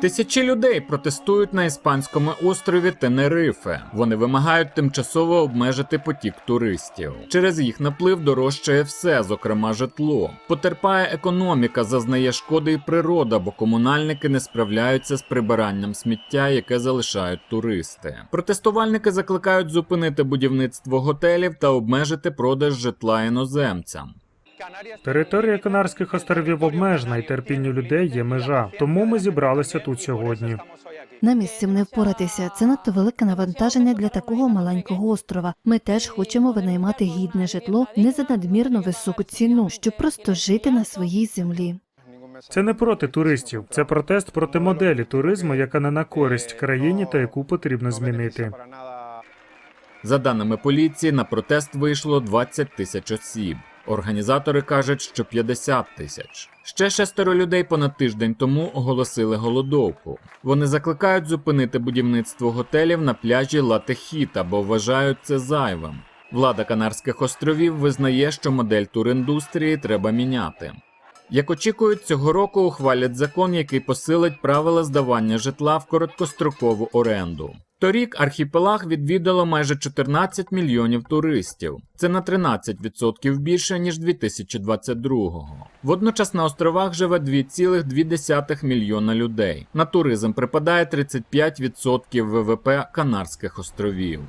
Тисячі людей протестують на іспанському острові Тенерифе. Вони вимагають тимчасово обмежити потік туристів. Через їх наплив дорожчає все, зокрема житло. Потерпає економіка, зазнає шкоди і природа, бо комунальники не справляються з прибиранням сміття, яке залишають туристи. Протестувальники закликають зупинити будівництво готелів та обмежити продаж житла іноземцям. Територія Канарських островів обмежена і терпінню людей є межа. Тому ми зібралися тут сьогодні. Нам із цим не впоратися. Це надто велике навантаження для такого маленького острова. Ми теж хочемо винаймати гідне житло не за надмірно високу ціну, щоб просто жити на своїй землі. Це не проти туристів, це протест проти моделі туризму, яка не на користь країні та яку потрібно змінити. За даними поліції, на протест вийшло 20 тисяч осіб. Організатори кажуть, що 50 тисяч. Ще шестеро людей понад тиждень тому оголосили голодовку. Вони закликають зупинити будівництво готелів на пляжі Латехіта, бо вважають це зайвим. Влада Канарських островів визнає, що модель туріндустрії треба міняти. Як очікують, цього року ухвалять закон, який посилить правила здавання житла в короткострокову оренду. Торік архіпелаг відвідало майже 14 мільйонів туристів. Це на 13% більше ніж 2022-го. Водночас на островах живе 2,2 мільйона людей. На туризм припадає 35% ВВП Канарських островів.